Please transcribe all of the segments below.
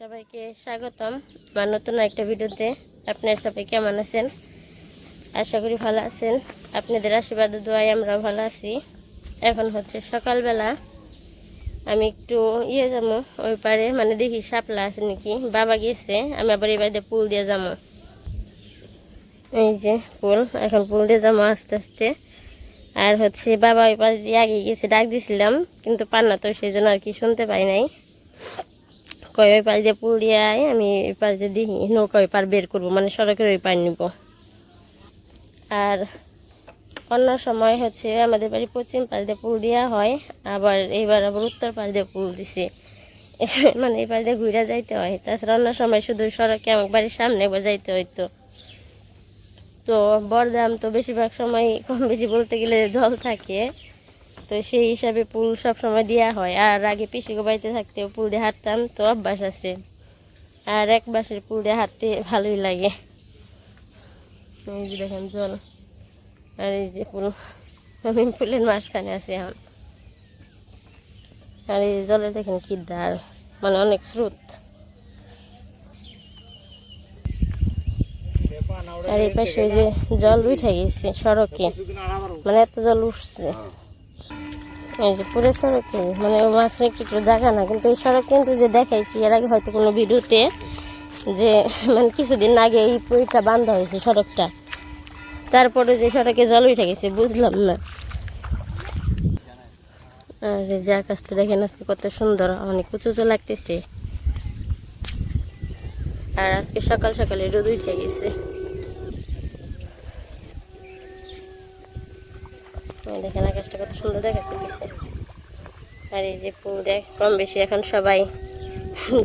সবাইকে স্বাগতম আমার নতুন একটা ভিডিওতে। আপনারা সবাই কেমন আছেন? আশা করি ভালো আছেন। আপনাদের আশীর্বাদ ও দোয়ায় আমরা ভালো আছি। এখন হচ্ছে সকালবেলা। আমি একটু ইয়ে যাব, ওই পারে মানে দেখি শাপলা আছে নাকি? বাবা গিয়েছে, আমি আবার এই বাড়িতে পুল দিয়ে যাব। এই যে পুল, এখন পুল দিয়ে যাব আস্তে আস্তে। আর হচ্ছে বাবা ওই পাশ দিয়ে আগে গেছে ডাক দিছিলাম, কিন্তু পান্না তো, সেই জন্য আর কি শুনতে পাই নাই। কয় ওই পাশ দিয়ে পুল আয়, আমি ওই পাশ দিয়ে দেখি, নৌকা ওই পার বের করব মানে সড়কের ওই পার নিব। আর অন্য সময় হচ্ছে আমাদের বাড়ি পশ্চিম পাশ দিয়ে পুল হয়, আবার এইবার আবার উত্তর পাশ দিয়ে পুল দিছে। মানে এই পাশ দিয়ে ঘুরে যাইতে হয়, তাছাড়া অন্য সময় শুধু সড়কে আমার বাড়ির সামনে একবার যাইতে হইতো। তো বরদাম তো বেশিরভাগ সময় কম বেশি বলতে গেলে জল থাকে। তো সেই হিসাবে পুল সব সময় দেওয়া হয়। আর আগে পিসিকে বাড়িতে থাকতে পুল দিয়ে হাঁটতাম, তো অভ্যাস আছে। আর এক বাসের পুল দিয়ে হাঁটতে ভালোই লাগে। এই যে দেখেন জল, আর এই যে পুল, আমি পুলের মাঝখানে আছে এখন। আর এই জলে দেখেন কি দার মানে অনেক স্রোত। আর এই পাশে যে জল উঠে গেছে সড়কে। মানে এত জল উঠছে। এই যে পুরো সড়কে মানে মাঝখানে একটু একটু জায়গা না, কিন্তু এই সড়ক কিন্তু যে দেখাইছি, এর আগে হয়তো কোনো ভিডিওতে যে মানে কিছুদিন আগে এই পুরিটা বান্ধা হয়েছে সড়কটা। তারপরে যে সড়কে জল উঠে গেছে, বুঝলাম না। আর যে আকাশটা দেখেন আজকে কত সুন্দর, অনেক উঁচু উঁচু লাগতেছে। আর আজকে সকাল সকালে রোদ উঠে গেছে। দেখেন আকাশটা কত সুন্দর দেখা যাচ্ছে আর এই যে পুল দেখ, কম বেশি এখন সবাই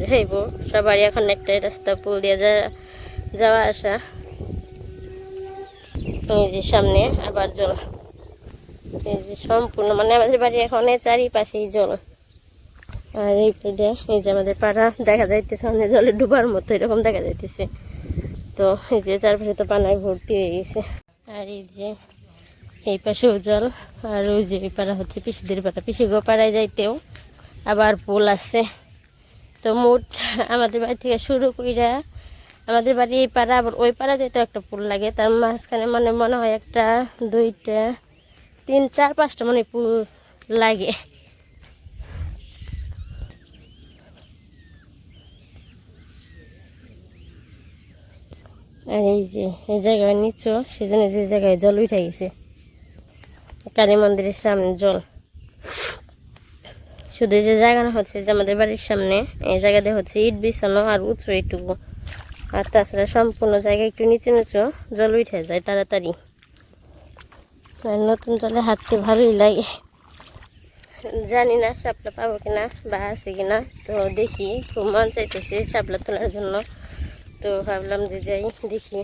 যাইব। সবারই এখন একটাই রাস্তা পুল দিয়ে যা, যাওয়া আসা। এই যে সামনে আবার জল। এই যে সম্পূর্ণ মানে আমাদের বাড়ি এখন চারিপাশেই জল। আর এই পেটে এই যে আমাদের পাড়া দেখা যাইতেছে অনেক জলে ডুবার মতো এরকম দেখা যাইতেছে। তো এই যে চারপাশে তো পানায় ভর্তি হয়ে গেছে। আর এই যে এই পাশেও জল আর ওই যে ওই পাড়া হচ্ছে পিসিদের পাড়া। পিসি গো পাড়ায় যাইতেও আবার পোল আছে। তো মোট আমাদের বাড়ি থেকে শুরু কইরা আমাদের বাড়ি এই পাড়া, আবার ওই পাড়া যেতেও একটা পুল লাগে। তার মাঝখানে মানে মনে হয় একটা, দুইটা, তিন, চার, পাঁচটা মানে পুল লাগে। আর এই যে, এই জায়গায় নিচু, সেজন্য যে জায়গায় জল উঠে গেছে। কালী মন্দিরের সামনে জল। শুধু যে জায়গাটা হচ্ছে যে আমাদের বাড়ির সামনে, এই জায়গাতে হচ্ছে ইট বিছানো আর উঁচু এইটুকু। আর তাছাড়া সম্পূর্ণ জায়গা একটু নিচু নিচু জল উঠে যায় তাড়াতাড়ি। আর নতুন জলে হাঁটতে ভালোই লাগে। জানি না শাপলা পাবো কিনা বা আছে কিনা, তো দেখি। খুব মন চাইতেছে শাপলা তোলার জন্য। তো ভাবলাম যে যাই, দেখি।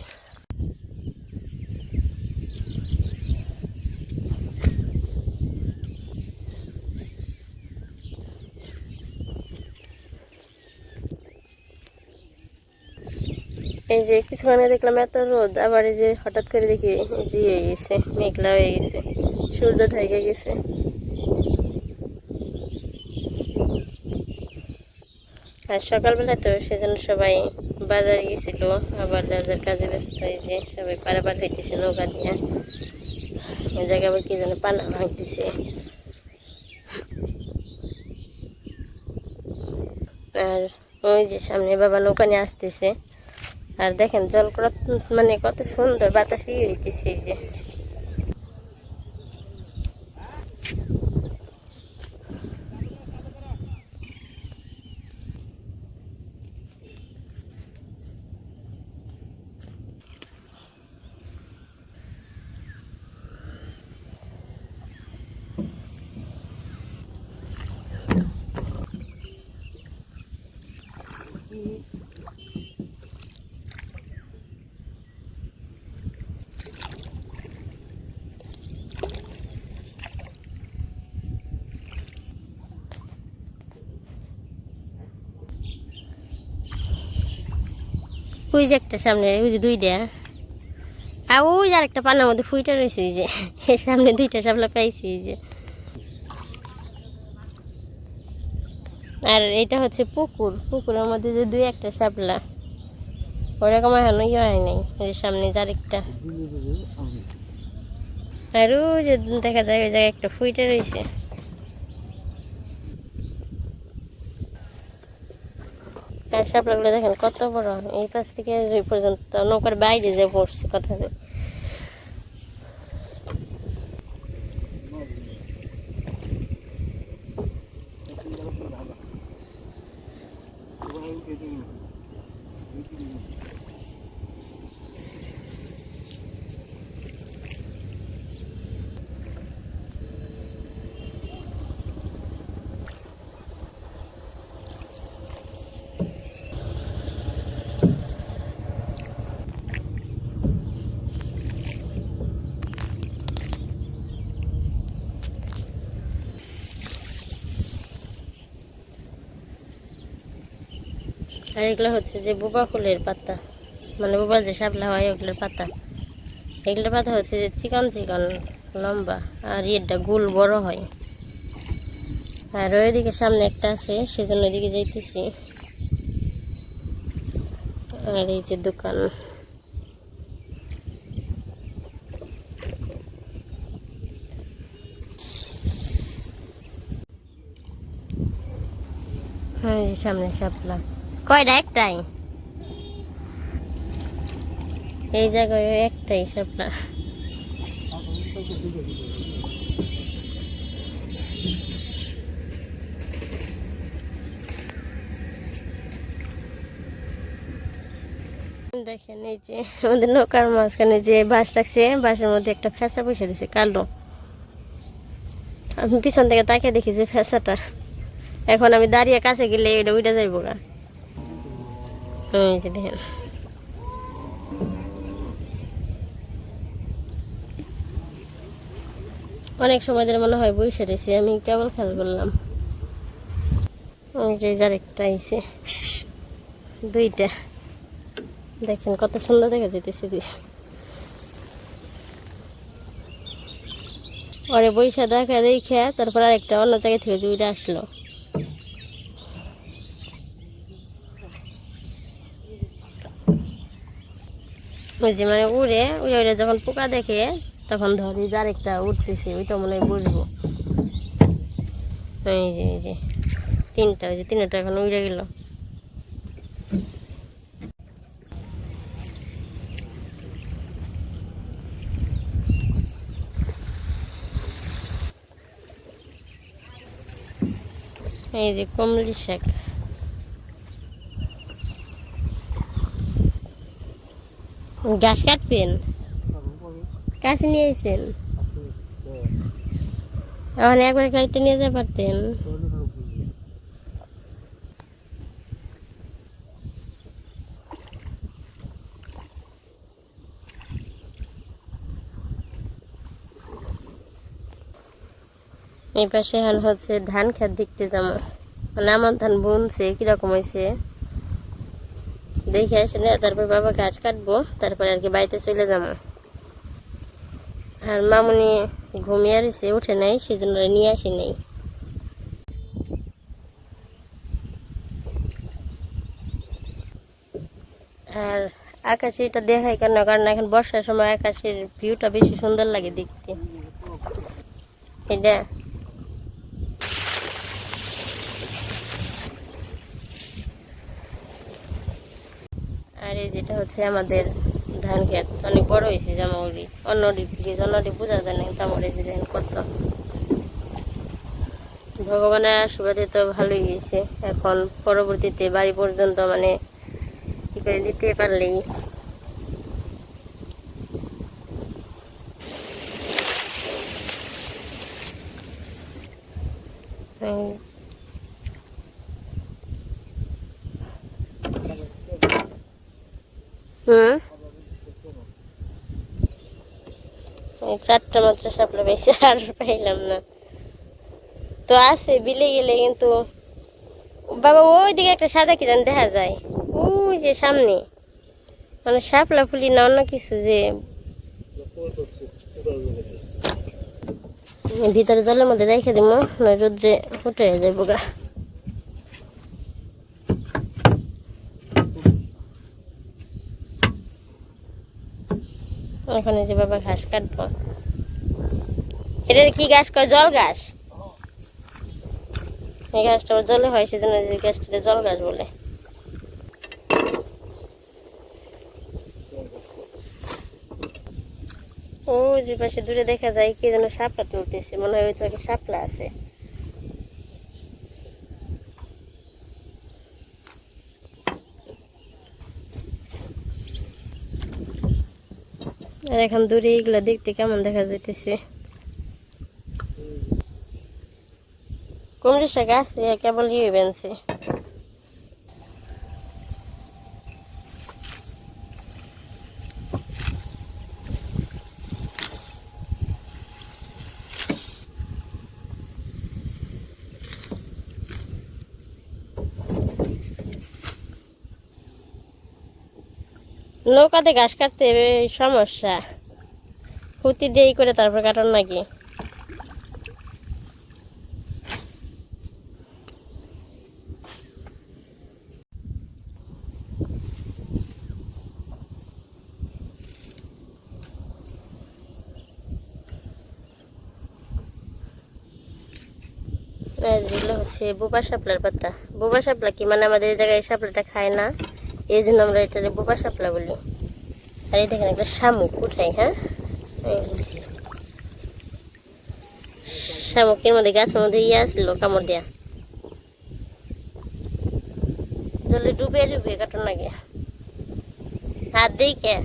এই যে কিছুক্ষণে দেখলাম এত রোদ, আবার এই যে হঠাৎ করে দেখি জি হয়ে গেছে, মেঘলা হয়ে গেছে, সূর্য ঢেকে গেছে। আর সকালবেলা তো সেজন্য সবাই বাজারে গেছিল, আবার যার যার কাজে ব্যস্ত হয়ে যে সবাই পারাপার হইতেছে নৌকা দিয়ে। ওই জায়গায় আবার কি যেন পানা ভাঙতেছে আর ওই যে সামনে বাবা নৌকা নিয়ে আসতেছে। আর দেখেন জল কত মানে কত সুন্দর বাতাসই হইতেছে এই যে। ওই যে একটা সামনে, ওই যে দুইটা। আর ওই যে আরেকটা পানার মধ্যে ফুইটা রয়েছে, ওই যে। এর সামনে দুইটা সাবলা পাইছি, ওই যে। আর এটা হচ্ছে পুকুর। পুকুরের মধ্যে যে দুই একটা শাপলা, ওরকম এখনও ইয়ে হয় নাই, ওই সামনে যার একটা আর ওই যে দেখা যায়, ওই জায়গায় একটা ফুইটে রয়েছে। শাপলাগুলো দেখেন কত বড়। এই পাশ থেকে ওই পর্যন্ত নৌকার বাইরে যে পড়ছে কথা যে আর এগুলো হচ্ছে যে বোবা ফুলের পাতা। মানে বোবা যে শাপলা হয়, ওগুলোর পাতা। এগুলোর পাতা হচ্ছে যে চিকন চিকন, লম্বা আর ইয়েটা গোল বড় হয়। আর ওইদিকে সামনে একটা আছে, সেজন্য ওইদিকে যাইতেছি। আর এই যে দোকান। হ্যাঁ সামনে শাপলা। কয়টা? একটাই? এই জায়গায় একটাই শাপলা দেখেন এই যে আমাদের নৌকার মাঝখানে যে বাস লাগছে বাসের মধ্যে একটা ফেসা বসে রয়েছে, কালো। আমি পিছন থেকে তাকিয়ে দেখি যে ফেসাটা। এখন আমি দাঁড়িয়ে কাছে গেলে এটা উঠে যাইব গা। এই অনেক সময় ধরে মনে হয় বসে রয়েছি, আমি কেবল খেয়াল করলাম। যে যার একটা আইছে। দুইটা। দেখেন কত সুন্দর দেখা যেতেছে ওরে বৈশা দেখা দেখে, তারপর আরেকটা অন্য জায়গা থেকে দুইটা আসলো। যে মানে উড়ে উড়ে উড়ে যখন পোকা দেখে, তখন ধরি যে আরেকটা উঠতেছে ওইটা মনে হয় বুঝব। এই যে এই যে, তিনটা, ওই যে তিনটা এখন উড়ে গেল। এই যে কমলি শাক। গাছ কাটবেন? কাছে নিয়ে এসেছেন এখন একবার কাইটে নিয়ে যেতে পারতেন। এই পাশে হচ্ছে ধান খেত দেখতে যাব। মানে আমার ধান বুনছে, কীরকম হয়েছে? দেখে আসে না, তারপর বাবা গাছ কাটবো, তারপরে আর কি বাড়িতে চলে যাব। আর মামুনি ঘুমিয়ে রয়েছে, উঠে নাই সেই জন্য নিয়ে আসি নাই। আর আকাশে এটা দেখাই কেন? কারণ এখন বর্ষার সময় আকাশের ভিউটা বেশি সুন্দর লাগে দেখতে। এটা আর এই যেটা হচ্ছে আমাদের ধান খেত। অনেক বড় হয়েছে জামাগুলি। অন্য ডিপ থেকে অন্য ডিপ বোঝা যায় না, কিন্তু আমার কত। ভগবানের আশীর্বাদে তো ভালোই হয়েছে। এখন পরবর্তীতে বাড়ি পর্যন্ত মানে কি করে নিতে পারলেই হুম। হুম। চারটা মাত্র সাপলা পেয়েছি আর পাইলাম না। তো আছে, বিলে গেলে কিন্তু বাবা ওই দিকে একটা সাদা কি জানি দেখা যায়। ওই যে সামনে। মানে শাপলা ফুলি না অন্য কিছু যে ভিতরে জলের মধ্যে রেখে দিব রোদ্রে ফুটে যাইব গা এই যে বাবা ঘাস কাটবো। এটার কি ঘাস কয়? জল ঘাস? এই আবার জলে হয়, সেজন্য এই ঘাসটা জল ঘাস বলে। ও, যে পাশে দূরে দেখা যায়, কি যেন সাপলা তুলতেছে। মনে হয় ওই তো সাপলা আছে। আর এখন দূরে এগুলো দেখতে কেমন দেখা যাইতেছে? কুমড়ি শাক আছে কেবল ইয়ে বেনছে নৌকাতে ঘাস কাটতে সমস্যা। খুঁতি দিয়েই করে তারপর কাটার নাকি? হচ্ছে বোবা শাপলার পাতা। বোবা শাপলা কি? মানে আমাদের এই জায়গায় এই শাপলাটা খায় না। এই জন্য আমরা এটা বোবা শাপলা বলি। আর এই দেখেন একটা শামুক উঠাই হ্যাঁ। শামুকের মধ্যে, গাছের মধ্যে ইয়ে আসলো, কামড় দেয়া। জলে ডুবে ডুবে কাটন লাগে। হাত দিই কে?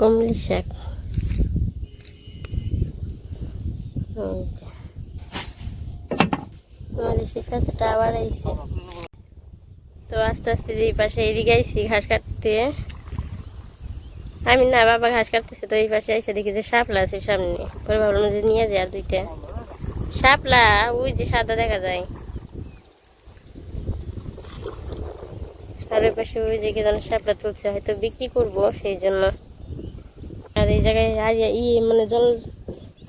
কমলি শাক। কমলি শাক গাছটা আবার আইছে তো আস্তে আস্তে যে পাশে এদিকে আইছি ঘাস কাটতে আমি না বাবা ঘাস কাটতেছে তো এই পাশে আইসে দেখি যে শাপলা আছে সামনে পরে ভাবলাম যে নিয়ে যায় আর দুইটা শাপলা ওই যে সাদা দেখা যায় আর ওই পাশে ওই যে কি যেন শাপলা তুলছে হয়তো বিক্রি করব সেই জন্য এই জায়গায় ই মানে জল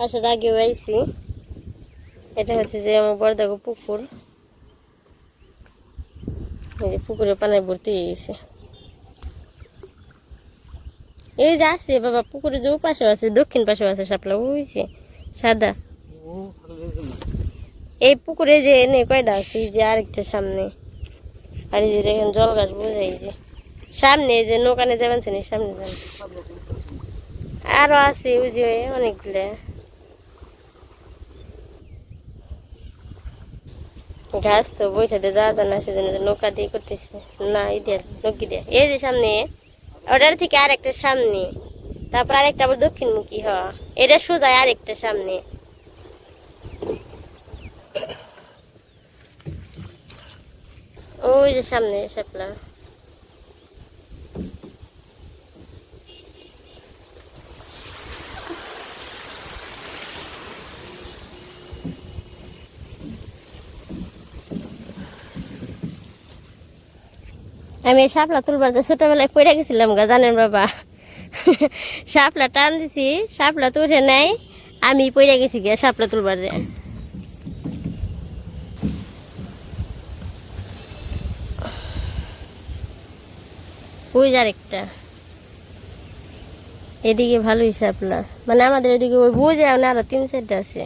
আসার আগেও আইছি। এটা হচ্ছে যে আমার বড়দাগো পুকুর। এই যে পুকুরে পানি ভর্তি হয়ে গেছে। এই যে আছে বাবা, পুকুরে যে পাশে আছে, দক্ষিণ পাশে আছে শাপলা বুঝছে সাদা। এই পুকুরে যে এনে কয়টা আছে যে আরেকটা সামনে। আর এই যে দেখেন জল গাছ বোঝা এই যে সামনে যে নৌকানে যাবেন সামনে যাবেন আরও আছে, ওই যে অনেকগুলো। ঘাস তো বৈঠাতে যাওয়া যায় না, সেজন্য নৌকা দিয়ে করতেছে। না, এই দিয়ে নৌকি দিয়ে। এই যে সামনে, ওটার থেকে আরেকটা সামনে। তারপর আরেকটা আবার দক্ষিণমুখী হ এটা সোজা আরেকটা সামনে। ওই যে সামনে, শাপলা। আমি এই শাপলা তুলবার ছোটবেলায় পড়ে গেছিলাম গা, জানেন বাবা? শাপলা টান দিছি, শাপলা তো উঠে নাই, আমি পড়ে গেছি গিয়া শাপলা তুলবার যে। ওই যে আরেকটা। এদিকে ভালোই শাপলা। মানে আমাদের এদিকে ওই বুঝে আরও তিন চারটা আছে।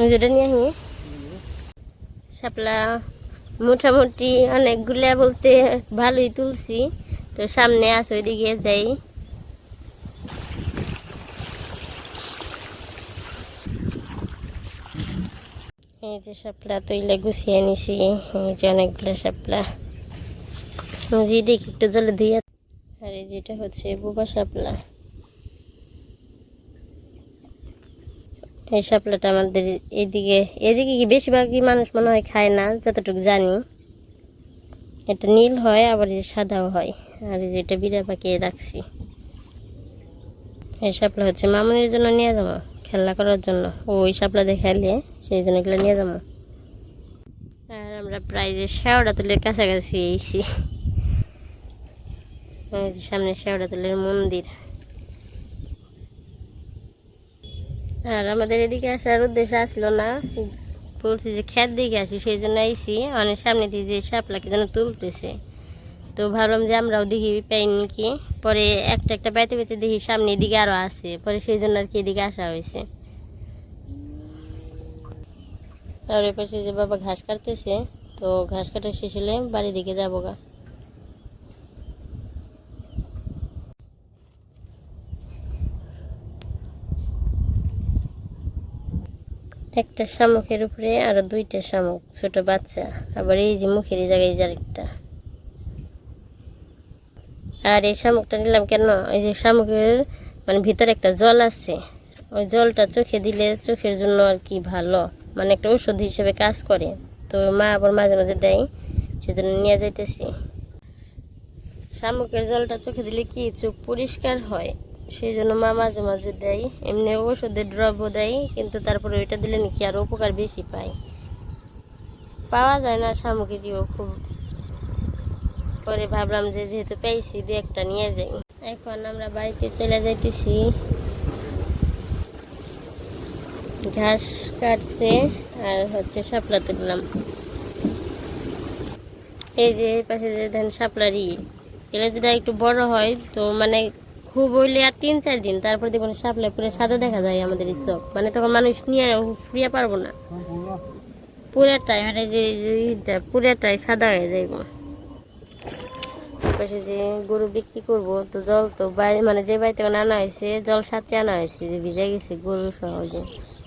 ওই যেটা নিয়ে শাপলা মোটামুটি অনেকগুলা বলতে ভালোই তুলছি। তো সামনে আছে, ওইদিকে যাই। এই যে শাপলা তৈলে গুছিয়ে নিছি, এই যে অনেকগুলো শাপলা। যে দেখি একটু জলে দিয়ে আর এই যেটা হচ্ছে বোবা শাপলা। এই শাপলাটা আমাদের এদিকে এদিকে কি বেশিরভাগই মানুষ মনে হয় খায় না, যতটুকু জানি। এটা নীল হয়, আবার এই সাদাও হয়। আর এই যেটা বিড়া পাখি রাখছি। এই শাপলা হচ্ছে মামুনির জন্য নিয়ে যাব খেলা করার জন্য। ওই শাপলা দেখালে সেই জন্য এগুলো নিয়ে যাব। আর আমরা প্রায় যে শেওড়া তুলের কাছাকাছি যে সামনে শেওড়াতলের মন্দির। আর আমাদের এদিকে আসার উদ্দেশ্য আসলো না। বলছি যে খেত দিকে আসি, সেই জন্য আইসি অনেক সামনে দিয়ে যে শাপলাকে যেন তুলতেছে। তো ভাবলাম যে আমরাও দেখি পাই কি পরে একটা একটা পাইতে পাইতে দেখি সামনে এদিকে আরও আছে। পরে সেই জন্য আর কি এদিকে আসা হয়েছে। আর ওই পাশে যে বাবা ঘাস কাটতেছে, তো ঘাস কাটা শেষ হলে বাড়ির দিকে যাব গা। একটা শামুকের উপরে আরও দুইটা শামুক, ছোট বাচ্চা। আবার এই যে মুখের এই জায়গায় এই যে আরেকটা। আর এই শামুকটা নিলাম কেন? এই যে শামুকের মানে ভিতরে একটা জল আছে। ওই জলটা চোখে দিলে চোখের জন্য আর কি ভালো। মানে একটা ঔষধ হিসেবে কাজ করে। তো মা আবার মাঝে মাঝে দেয়, সেজন্য নিয়ে যাইতেছি। শামুকের জলটা চোখে দিলে কি চোখ পরিষ্কার হয়? সেই জন্য মা মাঝে মাঝে দেয়। এমনি ওষুধের ড্রপও দেয়, কিন্তু তারপরে ওইটা দিলে নাকি আর উপকার বেশি পায়। পাওয়া যায় না শামুকেরও খুব। পরে ভাবলাম যে যেহেতু পেয়েছি, দু একটা নিয়ে যাই। এখন আমরা বাড়িতে চলে যাইতেছি। ঘাস কাটছে আর হচ্ছে শাপলা তুললাম। এই যে এই পাশে যে ধান শাপলারি এগুলো যদি একটু বড় হয়, তো মানে খুব হইলে আর তিন চার দিন, তারপর দেখুন শাপলা পুরো সাদা দেখা যায় আমাদের এই চোখ মানে তখন মানুষ নিয়ে ফুরিয়ে পারব না। পুরাটাই মানে যে ইটা পুরাটাই সাদা হয়ে যাইব পাশে যে গরু বিক্রি করব, তো জল তো বাড়ি মানে যে বাড়িতে আনা হয়েছে, জল সাথে আনা হয়েছে, যে ভিজে গেছে গরু সহজে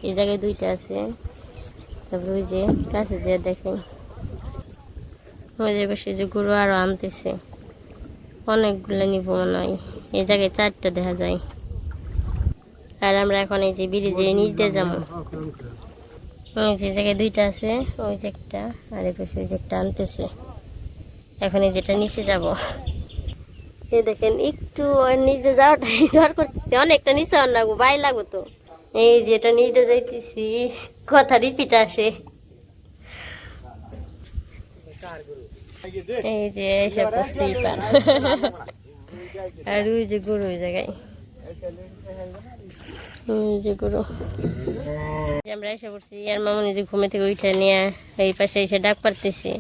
এই জায়গায় দুইটা আছে। তারপরে ওই যে কাছে যে দেখেন যে পাশে যে গরু আরও আনতেছে। অনেকগুলো নিব মনে হয়। এই জায়গায় চারটা দেখা যায়। আর আমরা এখন এই যে ব্রিজের নিচ দিয়ে যাব। ওই যে জায়গায় দুইটা আছে, ওই যে একটা, আর এই পাশে ওই যে একটা আনতেছে। এখন এই যেটা নিচে যাব। এই দেখেন, একটু নিচে যাওয়াটাই ডর করতেছে। অনেকটা নিচে আর লাগবো, বাই লাগবো তো। এই যেটা নিচে যাইতেছি, কথা রিপিট আসে। এই যে এসে পড়ছি পার আর ওই যে গরু ওই জায়গায়। যে গরু। আমরা এসে পড়ছি আর মামনি যে ঘুমে থেকে উঠে নিয়ে এই পাশে এসে ডাক পারতেছি।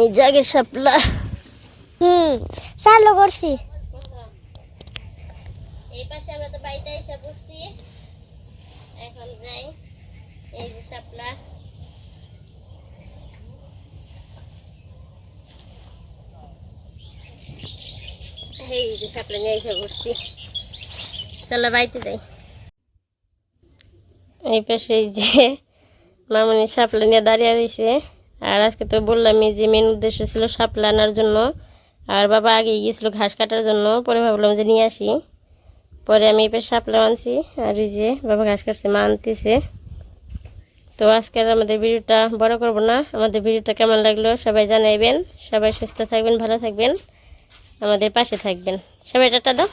এই জায়গায় সাপলা হুম চালু করছি। এই পাশে আমরা তো বাড়িতে এসে পড়ছি। এখন যাই। এই যে সাপলা এই যে সাপলা নিয়ে এসে পড়ছি চলো বাড়িতে যাই। এই পাশে যে মামনি সাপলা নিয়ে দাঁড়িয়ে রয়েছে। আর আজকে তো বললামই যে মেন উদ্দেশ্য ছিল সাপলা আনার জন্য। আর বাবা আগে গিয়েছিল ঘাস কাটার জন্য, পরে ভাবলাম যে নিয়ে আসি। পরে আমি এই এবার সাপলা আনছি, আর ওই যে বাবা ঘাস কাটছে, মা আনতেছে। তো আজকের আমাদের ভিডিওটা বড় করব না। আমাদের ভিডিওটা কেমন লাগল সবাই জানাইবেন। সবাই সুস্থ থাকবেন, ভালো থাকবেন। আমাদের পাশে থাকবেন। সবাই টাটা দাও।